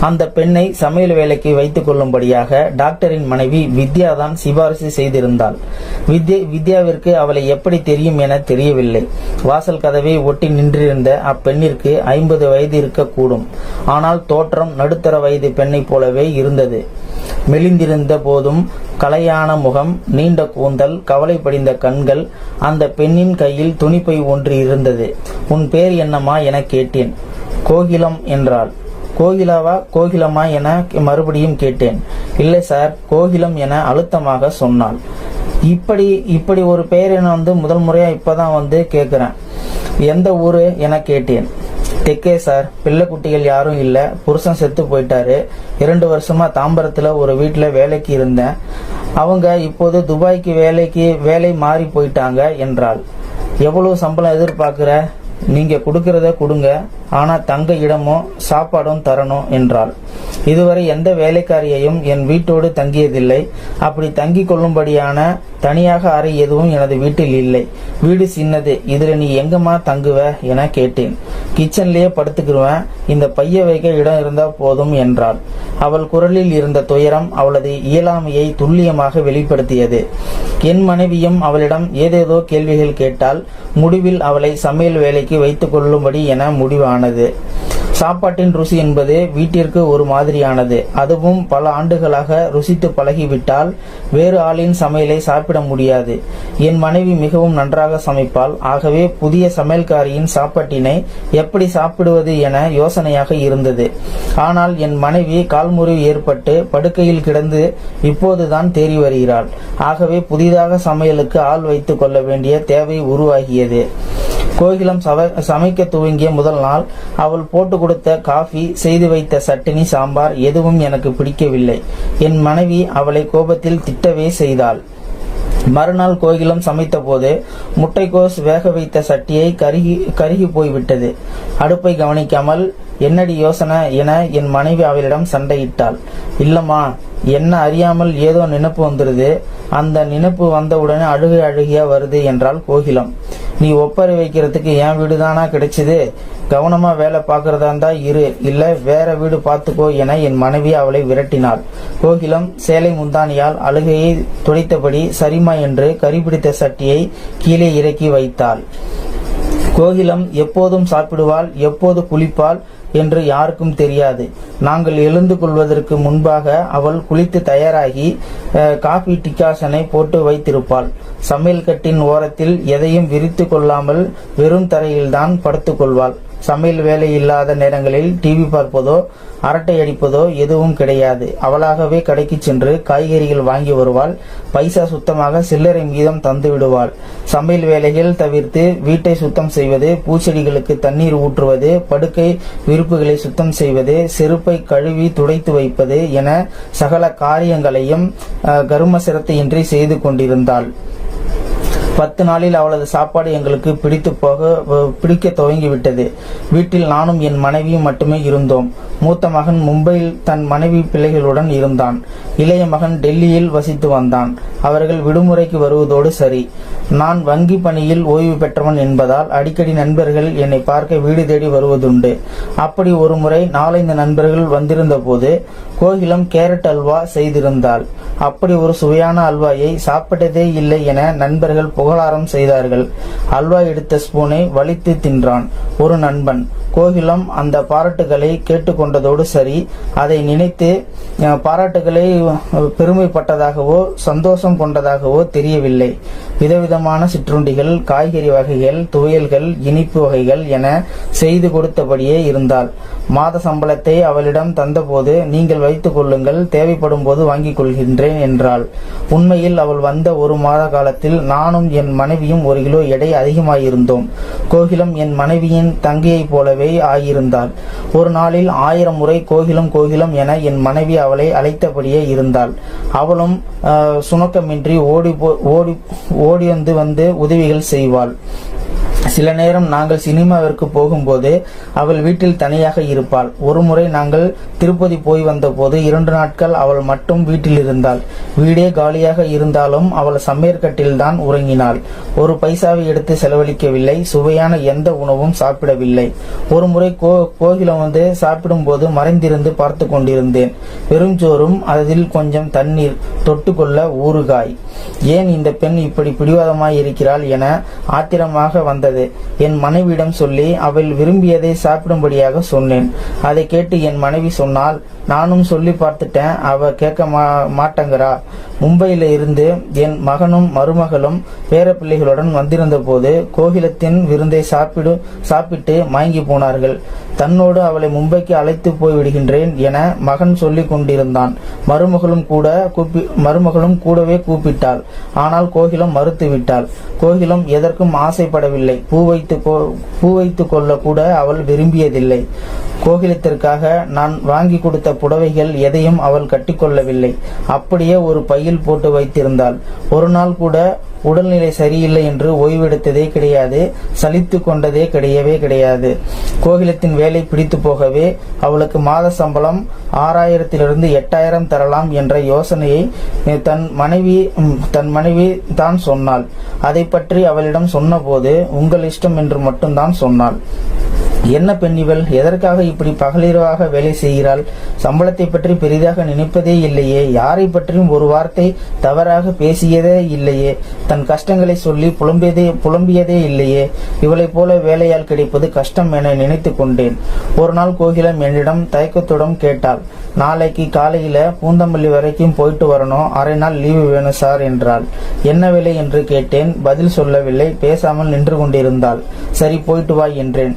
அந்த பெண்ணை சமையல் வேலைக்கு வைத்துக் கொள்ளும்படியாக டாக்டரின் மனைவி வித்யா தான் சிபாரிசு செய்திருந்தாள். வித்யா வித்யாவிற்கு அவளை எப்படி தெரியும் என தெரியவில்லை. வாசல் கதவை ஒட்டி நின்றிருந்த அப்பெண்ணிற்கு ஐம்பது வயது இருக்கக்கூடும். ஆனால் தோற்றம் நடுத்தர வயது பெண்ணைப் போலவே இருந்தது. மெலிந்திருந்த போதும் கலையான முகம் நீண்ட கூந்தல் கவலை படிந்த கண்கள் அந்த பெண்ணின் கையில் துணிப்பை ஒன்று இருந்தது. உன் பேர் என்னம்மா? என கேட்டேன். கோகிலம் என்றாள். கோகிலாவா கோகிலமா என மறுபடியும் கேட்டேன். இல்லை சார் கோகிலம் என அழுத்தமாக சொன்னாள். இப்படி இப்படி ஒரு பெயர் என வந்து முதல் முறையாக இப்போ தான் வந்து கேட்குறேன். எந்த ஊர் என கேட்டேன். தெக்கே சார். பிள்ளை குட்டிகள் யாரும் இல்லை. புருஷன் செத்து போயிட்டாரு. இரண்டு வருஷமா தாம்பரத்தில் ஒரு வீட்டில் வேலைக்கு இருந்தேன். அவங்க இப்போது துபாய்க்கு வேலைக்கு வேலை மாறி போயிட்டாங்க என்றாள். எவ்வளவு சம்பளம் எதிர்பார்க்குற? நீங்கள் கொடுக்கறத கொடுங்க ஆனால் தங்க இடமும் சாப்பாடும் தரணும் என்றாள். இதுவரை எந்த வேலைக்காரியையும் என் வீட்டோடு தங்கியதில்லை. அப்படி தங்கிக் கொள்ளும்படியான தனியாக அறை எதுவும் எனது வீட்டில் இல்லை. வீடு சின்னது இதுல நீ எங்கம்மா தங்குவ என கேட்டேன். கிச்சன்லயே படுத்துக்கிருவேன் இந்த பைய வைக்க இடம் இருந்தா போதும் என்றாள். அவள் குரலில் இருந்த துயரம் அவளது இயலாமையை துல்லியமாக வெளிப்படுத்தியது. என் மனைவியும் அவளிடம் ஏதேதோ கேள்விகள் கேட்டால் முடிவில் அவளை சமையல் வேலைக்கு வைத்துக் கொள்ளும்படி என முடிவானது. சாப்பாட்டின் ருசி என்பது வீட்டிற்கு ஒரு மாதிரியானது. அதுவும் பல ஆண்டுகளாக ருசித்து பழகிவிட்டால் வேறு ஆளின் சமையலை சாப்பிட முடியாது. என் மனைவி மிகவும் நன்றாக சமைப்பாள். ஆகவே புதிய சமையல்காரியின் சாப்பாட்டினை எப்படி சாப்பிடுவது என யோசனையாக இருந்தது. ஆனால் என் மனைவி கால்முறிவு ஏற்பட்டு படுக்கையில் கிடந்து இப்போதுதான் தேறி வருகிறாள். ஆகவே புதிதாக சமையலுக்கு ஆள் வைத்துக் கொள்ள வேண்டிய தேவை உருவாகியது. கோகிலம் சமைக்க துவங்கிய முதல் நாள் அவள் போட்டு கொடுத்த காஃபி செய்து வைத்த சட்டினி சாம்பார் எதுவும் எனக்கு பிடிக்கவில்லை. என் மனைவி அவளை கோபத்தில் திட்டவே செய்தாள். மறுநாள் கோகிலம் சமைத்தபோது முட்டைக்கோஸ் வேக வைத்த சட்டியை கருகி கருகி போய்விட்டது. அடுப்பை கவனிக்காமல் என்னடி யோசனை என என் மனைவி அவளிடம் சண்டையிட்டாள். இல்லம்மா என்ன அறியாமல் ஏதோ நினைப்பு வந்துடுது அந்த நினைப்பு வந்தவுடனே அழுகை அழுகியா வருது என்றால் கோகிலம். நீ ஒப்பறை வைக்கிறதுக்கு என் வீடு தானா கிடைச்சது? கவனமா வேலை பார்க்கறதா இருந்தா இரு. இல்ல வேற வீடு பார்த்துக்கோ என என் மனைவி அவளை விரட்டினாள். கோகிலம் சேலை முந்தானியால் அழுகையை துடைத்தபடி சரிமா என்று கறிபிடித்த சட்டியை கீழே இறக்கி வைத்தாள். கோகிலம் எப்போதும் சாப்பிடுவாள் எப்போது குளிப்பாள் என்று யாருக்கும் தெரியாது. நாங்கள் எழுந்து கொள்வதற்கு முன்பாக அவள் குளித்து தயாராகி காஃபி காபி போட்டு வைத்திருப்பாள். சமையல் கட்டின் ஓரத்தில் எதையும் விரித்து கொள்ளாமல் வெறும் தரையில்தான் படுத்துக்கொள்வாள் சமையல் வேலை இல்லாத நேரங்களில் டிவி பார்ப்பதோ அரட்டை அடிப்பதோ எதுவும் கிடையாது. அவளாகவே கடைக்கு சென்று காய்கறிகள் வாங்கி வருவாள். பைசா சுத்தமாக சில்லறை மீதம் தந்து விடுவாள். சமையல் வேலைகள் தவிர்த்து வீட்டை சுத்தம் செய்வது பூச்செடிகளுக்கு தண்ணீர் ஊற்றுவது படுக்கை விருப்புகளை சுத்தம் செய்வது செருப்பை கழுவி துடைத்து வைப்பது என சகல காரியங்களையும் கரும சிரத்தையின்றி செய்து கொண்டிருந்தாள். பத்து நாளில் அவளது சாப்பாடு எங்களுக்கு பிடித்து போக பிடிக்க துவங்கிவிட்டது. வீட்டில் நானும் என் மனைவியும் மட்டுமே இருந்தோம். மூத்த மகன் மும்பையில் தன் மனைவி பிள்ளைகளுடன் இருந்தான். இளைய மகன் டெல்லியில் வசித்து வந்தான். அவர்கள் விடுமுறைக்கு வருவதோடு சரி. நான் வங்கி பணியில் ஓய்வு பெற்றவன் என்பதால் அடிக்கடி நண்பர்கள் என்னை பார்க்க வீடு தேடி வருவதுண்டு. அப்படி ஒரு முறை நாலைந்து நண்பர்கள் வந்திருந்த போது கோகிலம் கேரட் அல்வா செய்திருந்தாள். அப்படி ஒரு சுவையான அல்வாயை சாப்பிட்டதே இல்லை என நண்பர்கள் புகழாரம் செய்தார்கள். அல்வா எடுத்த ஸ்பூனை வலித்து தின்றான் ஒரு நண்பன். கோகிலம் அந்த பாராட்டுகளை கொண்டதோடு சரி அதை நினைத்து அஹ், பாராட்டுகளை பெருமைப்பட்டதாகவோ சந்தோஷம் கொண்டதாகவோ தெரியவில்லை. விதவிதமான சிற்றுண்டிகள் காய்கறி வகைகள் துவையல்கள் இனிப்பு வகைகள் என செய்து கொடுத்தபடியே இருந்தாள். மாத சம்பளத்தை அவளிடம் தந்தபோது நீங்கள் வைத்துக் கொள்ளுங்கள் தேவைப்படும் போது வாங்கிக் கொள்கின்றேன் என்றாள். உண்மையில் அவள் வந்த ஒரு மாத காலத்தில் நானும் என் மனைவியும் ஒரு கிலோ எடை அதிகமாயிருந்தோம். கோகிலம் என் மனைவியின் தங்கையைப் போலவே ஆகியிருந்தாள் ஒரு நாளில் ஆயிரம் முறை கோகிலம் கோகிலம் என என் மனைவி அவளை அழைத்தபடியே இருந்தாள். அவளும் சுணக்கமின்றி ஓடி போ- ஓடி ஓடி வந்து வந்து உதவிகள் செய்வாள். சில நேரம் நாங்கள் சினிமாவிற்கு போகும்போது அவள் வீட்டில் தனியாக இருப்பாள். ஒருமுறை நாங்கள் திருப்பதி போய் வந்தபோது இரண்டு நாட்கள் அவள் மட்டும் வீட்டில் இருந்தாள். வீடே காலியாக இருந்தாலும் அவள் சமையற்கட்டில்தான் உறங்கினாள். ஒரு பைசாவை எடுத்து செலவழிக்கவில்லை. சுவையான எந்த உணவும் சாப்பிடவில்லை. ஒருமுறை கோ கோகிலம் வந்து சாப்பிடும்போது மறைந்திருந்து பார்த்து கொண்டிருந்தேன். பெருஞ்சோறும் அதில் கொஞ்சம் தண்ணீர் தொட்டுக்கொள்ள ஊறுகாய். ஏன் இந்த பெண் இப்படி பிடிவாதமாய் இருக்கிறாள் என ஆத்திரமாக வந்தது? என் மனைவியிடம் சொல்லி அவள் விரும்பியதை சாப்பிடும்படியாக சொன்னேன். அதை கேட்டு என் மனைவி சொன்னால் நானும் சொல்லி பார்த்துட்டேன். அவ கேட்க மா மாட்டேங்கிறா. மும்பையில இருந்து என் மகனும் மருமகளும் பேரப்பிள்ளைகளுடன் வந்திருந்த போது கோகிலத்தின் விருந்தை சாப்பிடு சாப்பிட்டு மயங்கி போனார்கள். தன்னோடு அவளை மும்பைக்கு அழைத்து போய் விடுகின்றேன் என மகன் சொல்லி கொண்டிருந்தான். மருமகளும் கூட கூப்பி மருமகளும் கூடவே கூப்பிட்டாள். ஆனால் கோகிலம் மறுத்து விட்டாள் கோகிலம் எதற்கும் ஆசைப்படவில்லை. பூ வைத்து கொ- பூ வைத்து கொள்ள கூட அவள் விரும்பியதில்லை. கோகிலத்திற்காக நான் வாங்கி கொடுத்த புடவைகள் எதையும் அவள் கட்டிக்கொள்ளவில்லை. அப்படியே ஒரு பையில் போட்டு வைத்திருந்தாள். ஒரு நாள் கூட உடல்நிலை சரியில்லை என்று ஓய்வெடுத்ததே கிடையாது சலித்து கொண்டதே கிடையவே கிடையாது. கோகிலத்தின் வேலை பிடித்து போகவே அவளுக்கு மாத சம்பளம் ஆறாயிரத்திலிருந்து எட்டாயிரம் தரலாம் என்ற யோசனையை தன் மனைவி தன் மனைவி தான் சொன்னாள். அதை பற்றி அவளிடம் சொன்னபோது உங்கள் இஷ்டம் என்று மட்டும்தான் சொன்னாள். என்ன பெண் இவள் எதற்காக இப்படி பகலிரவாக வேலை செய்கிறாள்? சம்பளத்தை பற்றி பெரிதாக நினைப்பதே இல்லையே. யாரை பற்றியும் ஒரு வார்த்தை தவறாக பேசியதே இல்லையே. தன் கஷ்டங்களை சொல்லி புலம்பியதே புலம்பியதே இல்லையே. இவளைப் போல வேலையால் கிடைப்பது கஷ்டம் என நினைத்து கொண்டேன். ஒரு நாள் கோகிலம் என்னிடம் தயக்கத்துடன் கேட்டாள். நாளைக்கு காலையில பூந்தமல்லி வரைக்கும் போயிட்டு வரணும். அரை நாள் லீவு வேணும் சார் என்றாள். என்ன வேலை என்று கேட்டேன். பதில் சொல்லவில்லை. பேசாமல் நின்று கொண்டிருந்தாள். சரி போயிட்டு வா என்றேன்.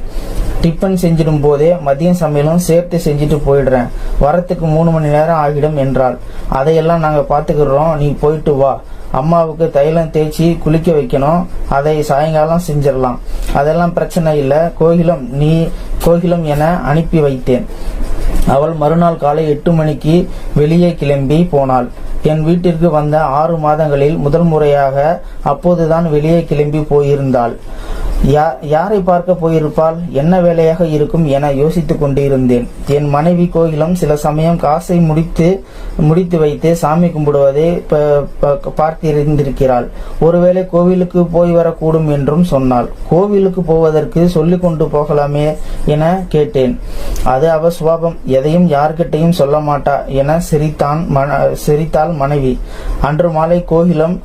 டிஃபன் செஞ்சிடும் போதே மதியம் சமையலும் சேர்த்து செஞ்சுட்டு போயிடுறேன். வரத்துக்கு மூணு மணி நேரம் ஆகிடும் என்றாள். அதையெல்லாம் நாங்கள் பார்த்துக்கிறோம் நீ போயிட்டு வா. அம்மாவுக்கு தைலம் தேய்ச்சி குளிக்க வைக்கணும். அதை சாயங்காலம் செஞ்சிடலாம். அதெல்லாம் பிரச்சனை இல்லை. கோகிலம் நீ கோகிலம் என அனுப்பி வைத்தேன். அவள் மறுநாள் காலை எட்டு மணிக்கு வெளியே கிளம்பி போனாள். என் வீட்டிற்கு வந்த ஆறு மாதங்களில் முதல் முறையாக அப்போதுதான் வெளியே கிளம்பி போயிருந்தாள். யாரை பார்க்க போயிருப்பாள் என்ன வேலையாக இருக்கும் என யோசித்துக் கொண்டிருந்தேன். என் மனைவி கோகிலம் சில சமயம் காசை முடித்து முடித்து வைத்து சாமி கும்பிடுவதை ப- ப- பார்த்திருந்திருக்கிறாள். ஒருவேளை கோவிலுக்கு போய் வரக்கூடும் என்றும் சொன்னாள். கோவிலுக்கு போவதற்கு சொல்லிக் கொண்டு போகலாமே என கேட்டேன். அது அவ சுபாவம். எதையும் யார்கிட்டையும் சொல்ல மாட்டா என சிரித்தான் மன சிரித்தாள் மனைவி. அன்று மாலை கோகிலம்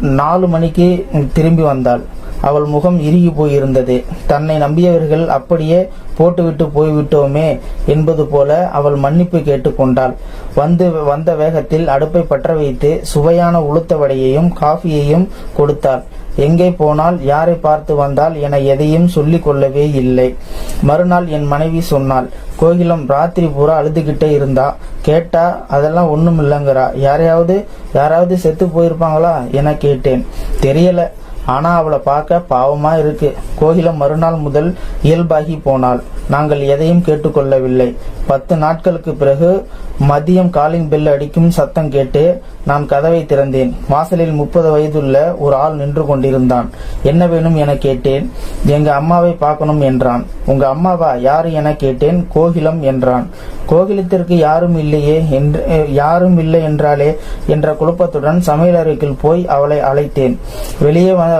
நாலு மணிக்கு திரும்பி வந்தாள். அவள் முகம் இறுகி போயிருந்தது. தன்னை நம்பியவர்கள் அப்படியே போட்டுவிட்டு போய்விட்டோமே என்பது போல அவள் மன்னிப்பு கேட்டுக்கொண்டாள். வந்து வந்த வேகத்தில் அடுப்பை பற்ற வைத்து சுவையான உளுத்த வடையையும் காஃபியையும் கொடுத்தாள். எங்கே போனால் யாரை பார்த்து வந்தால் என எதையும் சொல்லிக் கொள்ளவே இல்லை. மறுநாள் என் மனைவி சொன்னாள். கோகிலம் ராத்திரி பூரா அழுதுகிட்டே இருந்தா? கேட்டா? அதெல்லாம் ஒன்றும் இல்லைங்கிறா யாரையாவது யாராவது செத்து போயிருப்பாங்களா? என கேட்டேன். தெரியல. ஆனா அவளை பார்க்க பாவமா இருக்கு. கோகிலம் மறுநாள் முதல் இயல்பாகி போனாள். நாங்கள் எதையும் கேட்டுக்கொள்ளவில்லை. பத்து நாட்களுக்கு பிறகு மதியம் காலிங் பெல் அடிக்கும் சத்தம் கேட்டு நான் கதவை திறந்தேன். வாசலில் முப்பது வயதுள்ள ஒரு ஆள் நின்று கொண்டிருந்தான். என்ன வேணும் என கேட்டேன். எங்க அம்மாவை பார்க்கணும் என்றான். உங்க அம்மாவா? யாரு என கேட்டேன்? கோகிலம் என்றான். கோகிலத்திற்கு யாரும் இல்லையே என்று யாரும் இல்லை என்றாலே என்ற குழப்பத்துடன் சமையலறைக்குள் போய் அவளை அழைத்தேன். வெளியே வந்த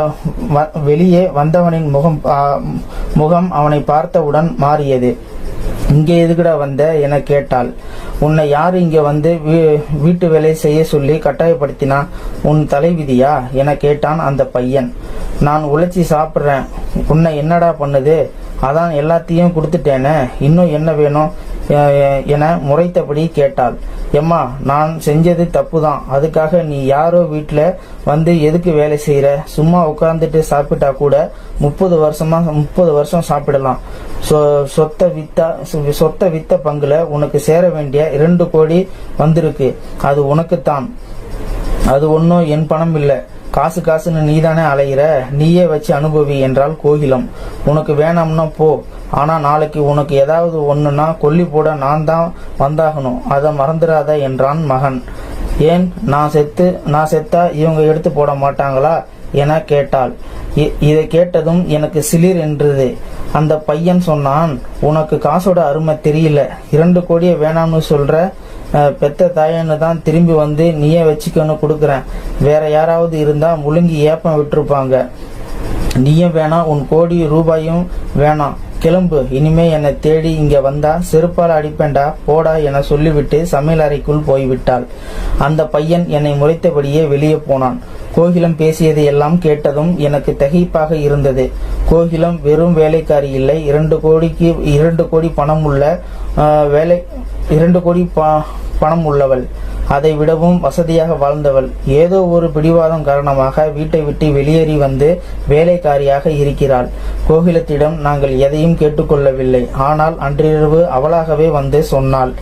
வெளியே வந்தவனின் முகம் முகம் அவனை பார்த்தவுடன் மாறியது. இங்கே எதுக்குடா வந்த? என கேட்டாள். உன்னை யார் இங்கே வந்து வீ- வீட்டு வேலை செய்ய சொல்லி கட்டாயப்படுத்தினா? உன் தலைவிதியா என கேட்டான் அந்த பையன். நான் உழைச்சி சாப்பிட்றேன். உன்னை என்னடா பண்ணுது? அதான் எல்லாத்தையும் கொடுத்துட்டேனே. இன்னும் என்ன வேணும்? என முறைத்தபடி கேட்டாள். எம்மா நான் செஞ்சது தப்பு தான் அதுக்காக நீ யாரோ வீட்டில் வந்து எதுக்கு வேலை செய்கிற சும்மா உட்காந்துட்டு சாப்பிட்டா கூட முப்பது வருஷமா முப்பது வருஷம் சாப்பிடலாம். சொ- சொத்த வித்தா சொத்த வித்த பங்குல உனக்கு சேர வேண்டிய இரண்டு கோடி வந்திருக்கு. அது உனக்குத்தான். அது ஒன்றும் என் பணம் இல்லை. காசு காசுன்னு நீதானே அலையிற நீயே வச்சு அனுபவி என்றால் கோகிலம். உனக்கு வேணாம்னா போ ஆனா நாளைக்கு உனக்கு ஏதாவது ஒண்ணுன்னா கொல்லி போட நான் தான் வந்தாகணும். அதை மறந்துடாத என்றான் மகன். ஏன்? நான் செத்து நான் செத்தா இவங்க எடுத்து போட மாட்டாங்களா? என கேட்டாள். இ- இதை கேட்டதும் எனக்கு சிலிர் என்றது. அந்த பையன் சொன்னான் உனக்கு காசோட அருமை தெரியல. இரண்டு கோடியை வேணாம்னு சொல்ற பெத்த தாயன்னு தான் திரும்பி வந்து நீயே வச்சுக்கன்னு கொடுக்குறேன். வேற யாராவது இருந்தால் முழுங்கி ஏப்பம் விட்டுருப்பாங்க. நீயும் வேணாம் உன் கோடி ரூபாயும் வேணாம். கிளம்பு இனிமே என்னை தேடி இங்க வந்தா செருப்பால் அடிப்பேன்டா போடா என சொல்லிவிட்டு சமையல் அறைக்குள் போய்விட்டாள். அந்த பையன் என்னை முறைத்தபடியே வெளியே போனான். கோகிலம் பேசியதை எல்லாம் கேட்டதும் எனக்கு தகைப்பாக இருந்தது. கோகிலம் வெறும் வேலைக்காரி இல்லை இரண்டு கோடிக்கு இரண்டு கோடி பணம் உள்ள வேலை இரண்டு கோடி ப- பணம் உள்ளவள். அதை விடவும் வசதியாக வாழ்ந்தவள். ஏதோ ஒரு பிடிவாதம் காரணமாக வீட்டை விட்டு வெளியேறி வந்து வேலைக்காரியாக இருக்கிறாள். கோகிலத்திடம் நாங்கள் எதையும் கேட்டுக்கொள்ளவில்லை. ஆனால் அன்றிரவு அவளாகவே வந்து சொன்னாள்.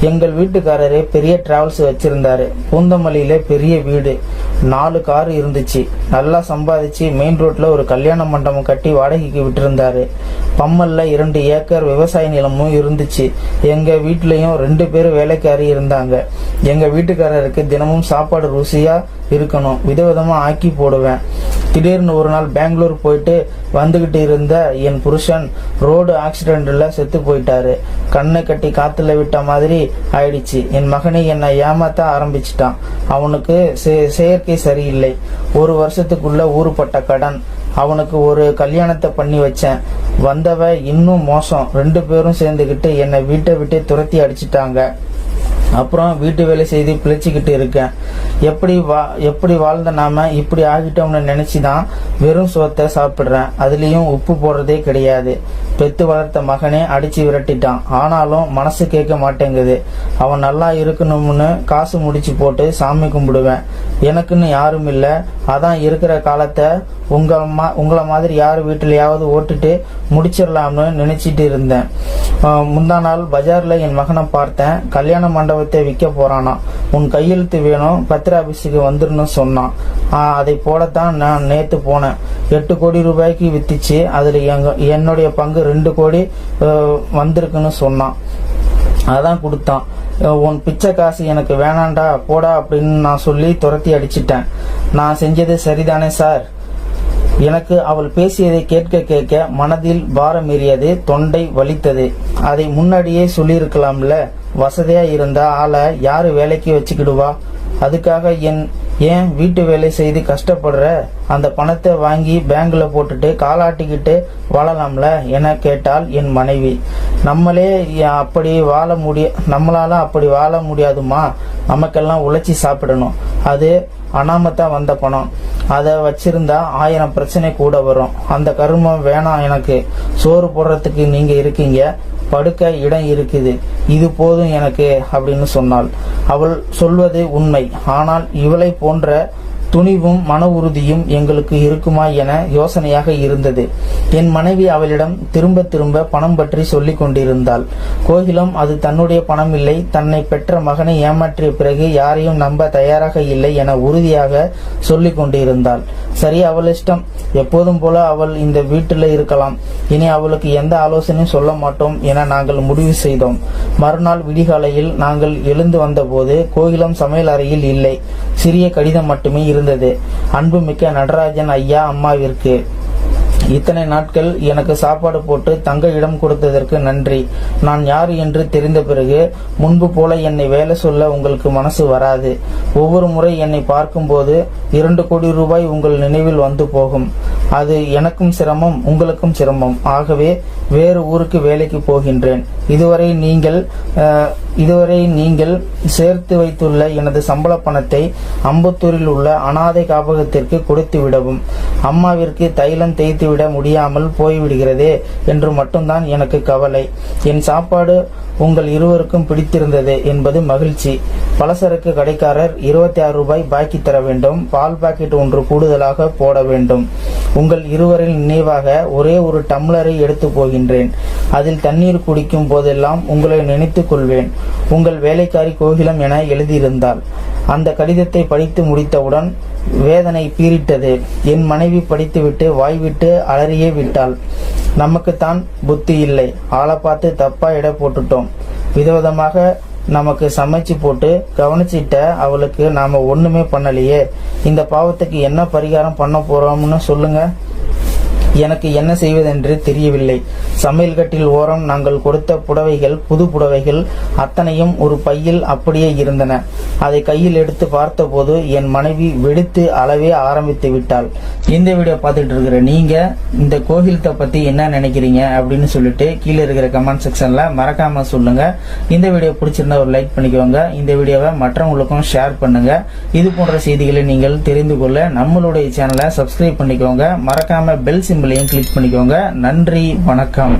எங்கள் வீட்டுக்காரரு பெரிய டிராவல்ஸ் வச்சிருந்தாரு. பூந்தமல்லியில பெரிய வீடு. நாலு கார் இருந்துச்சு. நல்லா சம்பாதிச்சு மெயின் ரோட்ல ஒரு கல்யாண மண்டபம் கட்டி வாடகைக்கு விட்டிருந்தாரு. பம்மல்ல இரண்டு ஏக்கர் விவசாய நிலமும் இருந்துச்சு. எங்க வீட்லயும் ரெண்டு பேரும் வேலைக்காரி இருந்தாங்க. எங்க வீட்டுக்காரருக்கு தினமும் சாப்பாடு ருசியா இருக்கணும். விதவிதமாக ஆக்கி போடுவேன். திடீர்னு ஒரு நாள் பெங்களூர் போயிட்டு வந்துக்கிட்டு இருந்த என் புருஷன் ரோடு ஆக்சிடெண்ட்டில் செத்து போயிட்டாரு. கண்ணை கட்டி காற்றுல விட்ட மாதிரி ஆயிடுச்சு. என் மகனை என்னை ஏமாத்த ஆரம்பிச்சிட்டான். அவனுக்கு செ- செயற்கை சரியில்லை. ஒரு வருஷத்துக்குள்ள ஊறுப்பட்ட கடன். அவனுக்கு ஒரு கல்யாணத்தை பண்ணி வச்சேன். வந்தவ இன்னும் மோசம். ரெண்டு பேரும் சேர்ந்துக்கிட்டு என்னை வீட்டை விட்டு துரத்தி அடிச்சிட்டாங்க. அப்புறம் வீட்டு வேலை செய்து பிழைச்சிக்கிட்டு இருக்கேன். எப்படி வா எப்படி வாழ்ந்த நாம இப்படி ஆகிட்டோம்னு நினச்சி தான் வெறும் சோத்தை சாப்பிட்றேன். அதுலேயும் உப்பு போடுறதே கிடையாது. பெத்து வளர்த்த மகனே அடிச்சு விரட்டிட்டான். ஆனாலும் மனசு கேட்க மாட்டேங்குது. அவன் நல்லா இருக்கணும்னு காசு முடிச்சு போட்டு சாமி கும்பிடுவேன். எனக்குன்னு யாரும் இல்லை. அதான் இருக்கிற காலத்தை உங்க மா உங்களை மாதிரி யார் வீட்டிலையாவது ஓட்டுட்டு முடிச்சிடலாம்னு நினைச்சிட்டு இருந்தேன். முந்தா நாள் பஜார்ல என் மகனை பார்த்தேன். கல்யாண மண்டபம் மண்டபத்தை விற்க போறானா உன் கையெழுத்து வேணும் பத்திர ஆபீஸுக்கு வந்துடணும் சொன்னான் அதை போலத்தான் நான் நேத்து போனேன். எட்டு கோடி ரூபாய்க்கு வித்துச்சு. அதுல எங்க என்னுடைய பங்கு ரெண்டு கோடி வந்திருக்குன்னு சொன்னான். அதான் கொடுத்தான். உன் பிச்சை காசு எனக்கு வேணாண்டா போடா அப்படின்னு நான் சொல்லி துரத்தி அடிச்சிட்டேன். நான் செஞ்சது சரிதானே சார்? எனக்கு அவள் பேசியதை கேட்க கேட்க மனதில் பாரம் ஏறியது தொண்டை வலித்தது. அதை முன்னாடியே சொல்லியிருக்கலாம்ல வசதியா இருந்தா ஆளை யாரு வேலைக்கு வச்சுக்கிடுவா? அதுக்காக என் ஏன் வீட்டு வேலை செய்து கஷ்டப்படுற? அந்த பணத்தை வாங்கி பேங்க்ல போட்டுட்டு காலாட்டிக்கிட்டு வாழலாம்ல என கேட்டாள் என் மனைவி. நம்மளே அப்படி வாழ முடிய நம்மளால அப்படி வாழ முடியாதுமா நமக்கெல்லாம் உழைச்சி சாப்பிடணும். அது அனாமத்தான் வந்த பணம். அதை வச்சிருந்தா ஆயிரம் பிரச்சனை கூட வரும். அந்த கருமம் வேணாம் எனக்கு. சோறு போடுறதுக்கு நீங்க இருக்கீங்க. படுக்க இடம் இருக்குது. இது போதும் எனக்கு அப்படின்னு சொன்னாள். அவள் சொல்வது உண்மை. ஆனால் இவளை போன்ற துணிவும் மன உறுதியும் எங்களுக்கு இருக்குமா என யோசனையாக இருந்தது. என் மனைவி அவளிடம் திரும்ப திரும்ப பணம் பற்றி சொல்லிக் கொண்டிருந்தாள். கோகிலம் அது தன்னுடைய பணம் இல்லை தன்னை பெற்ற மகனை ஏமாற்றிய பிறகு யாரையும் நம்ப தயாராக இல்லை என உறுதியாக சொல்லிக் கொண்டிருந்தாள். சரி அவள் இஷ்டம். எப்போதும் போல அவள் இந்த வீட்டில் இருக்கலாம். இனி அவளுக்கு எந்த ஆலோசனையும் சொல்ல மாட்டோம் என நாங்கள் முடிவு செய்தோம். மறுநாள் விடிகாலையில் நாங்கள் எழுந்து வந்தபோது கோகிலம் சமையல் அறையில் இல்லை. சிறிய கடிதம் மட்டுமே இருந்தது. அன்புமிக்க நடராஜன் ஐயா அம்மாவிற்கு இத்தனை நாட்கள் எனக்கு சாப்பாடு போட்டு தங்க இடம் கொடுத்ததற்கு நன்றி. நான் யார் என்று தெரிந்த பிறகு முன்பு போல என்னை வேலை சொல்ல உங்களுக்கு மனசு வராது. ஒவ்வொரு முறை என்னை பார்க்கும்போது இரண்டு கோடி ரூபாய் உங்கள் நினைவில் வந்து போகும். அது எனக்கும் சிரமம் உங்களுக்கும் சிரமம். ஆகவே வேறு ஊருக்கு வேலைக்கு போகின்றேன். இதுவரை நீங்கள் இதுவரை நீங்கள் சேர்த்து வைத்துள்ள எனது சம்பள பணத்தை அம்பத்தூரில் உள்ள அனாதை காப்பகத்திற்கு கொடுத்து விடவும். அம்மாவிற்கு தைலம் தேய்த்து விட முடியாமல் போய்விடுகிறதே என்று மட்டும்தான் எனக்கு கவலை. என் சாப்பாடு உங்கள் இருவருக்கும் பிடித்திருந்தது என்பது மகிழ்ச்சி. பலசரக்கு கடைக்காரர் இருபத்தி ஆறு ரூபாய் பாக்கி தர வேண்டும். பால் பாக்கெட் ஒன்று கூடுதலாக போட வேண்டும். உங்கள் இருவரின் நினைவாக ஒரே ஒரு டம்ளரை எடுத்து போகின்றேன். அதில் தண்ணீர் குடிக்கும் போதெல்லாம் உங்களை நினைத்துக் கொள்வேன். உங்கள் வேலைக்காரி கோகிலம் என எழுதியிருந்தாள். அந்த கடிதத்தை படித்து முடித்தவுடன் வேதனை பீறிட்டது. என் மனைவி படித்துவிட்டு வாய்விட்டு அலறியே விட்டாள். நமக்குத்தான் புத்தி இல்லை. ஆளை பார்த்து தப்பா எடை போட்டுட்டோம். விதவிதமாக நமக்கு சமைச்சு போட்டு கவனிச்சிட்ட அவளுக்கு நாம ஒண்ணுமே பண்ணலையே. இந்த பாவத்துக்கு என்ன பரிகாரம் பண்ண போறோம்னு சொல்லுங்க. எனக்கு என்ன செய்வதென்று தெரியவில்லை. சமையல் கட்டில் ஓரம் நாங்கள் கொடுத்த புடவைகள் புது புடவைகள் அத்தனையும் ஒரு பையில் அப்படியே இருந்தன. அதை கையில் எடுத்து பார்த்தபோது என் மனைவி வெடித்து அளவே ஆரம்பித்து விட்டாள். இந்த வீடியோ பார்த்துட்டு இருக்கிற நீங்க இந்த கோகிலத்தை பத்தி என்ன நினைக்கிறீங்க அப்படின்னு சொல்லிட்டு கீழே இருக்கிற கமெண்ட் செக்ஷன்ல மறக்காம சொல்லுங்க. இந்த வீடியோ பிடிச்சிருந்தா ஒரு லைக் பண்ணிக்கோங்க. இந்த வீடியோவை மற்றவங்களுக்கும் ஷேர் பண்ணுங்க. இது போன்ற செய்திகளை நீங்கள் தெரிந்து கொள்ள நம்மளுடைய சேனலை சப்ஸ்கிரைப் பண்ணிக்கோங்க. மறக்காம பெல் சிம்பிளையும் கிளிக் பண்ணிக்கோங்க. நன்றி வணக்கம்.